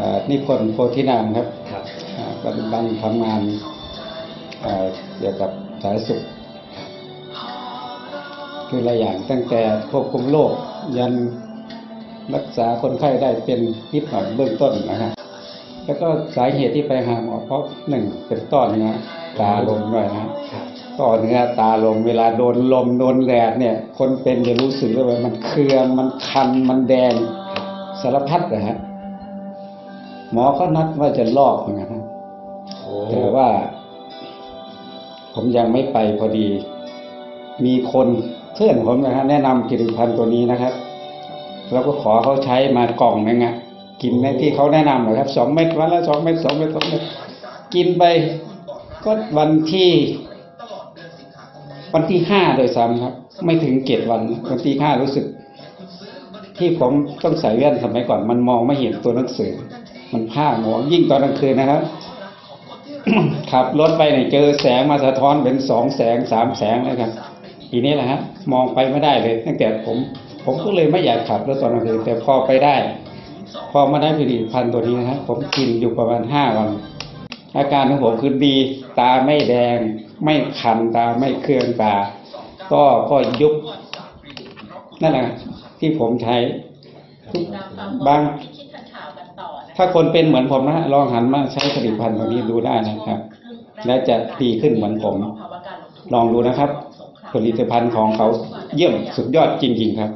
อ่อนิพนธ์โพธินามครับครับอ่าปัจจุบันทำงานเอ่อเกี่ยวกับสาธารณสุข คือหลายอย่างตั้งแต่ควบคุมโรคยันรักษาคนไข้ได้เป็นนิดหน่อยเบื้องต้นนะครับแล้วก็สาเหตุที่ไปหาหมอเพราะหนึ่งเป็นต้อเนื้อตาลมด้วยนะครับครับต้อเนื้อตาลมเวลาโดนลมโดนแดดเนี่ย คนเป็นจะรู้สึกเลยว่ามันเคืองมันคันมันแดงสารพัดนะฮะ หมอก็นัดว่าจะลอกเหมือนกันนะโอ้แต่ว่า ผมยังไม่ไปพอดี มีคนเพื่อนผมนะฮะแนะนำผลิตภัณฑ์ตัวนี้นะครับ แล้วก็ขอเขาใช้มากล่องนึงอะกินในที่เขาแนะนำนะครับสองเม็ดวันละสองเม็ดสองเม็ดสองเม็ดกินไป ก็วันที่วันที่ห้าโดยซ้ำครับ ไม่ถึงเจ็ดวันวันที่ห้ารู้สึก ที่ผมต้องใส่แว่นสมัยก่อน มันมองไม่เห็นตัวหนังสือ มันผ้าหมองยิ่งตอนกลางคืนนะครับ ขับรถไปเนี่ยเจอแสงมาสะท้อนเป็นสองแสงสามแสงเลยครับทีนี้แหละฮะมองไปไม่ได้เลย ตั้งแต่ผมผมก็เลยไม่อยากขับรถตอนกลางคืนแต่พอไปได้ พอมาได้ผลิตภัณฑ์ตัวนี้นะครับผมกินอยู่ประมาณห้าวัน อาการของผมคือดีตาไม่แดง ไม่คันตาไม่เคืองตา ก็ก็ยุบนั่นแหละที่ผมใช้บาง ถ้าคนเป็นเหมือนผมนะลองหันมาใช้ผลิตภัณฑ์ตัวนี้ดูได้นะครับ และจะดีขึ้นเหมือนผม ลองดูนะครับ ผลิตภัณฑ์ของเขาเยี่ยมสุดยอดจริง ๆ ครับ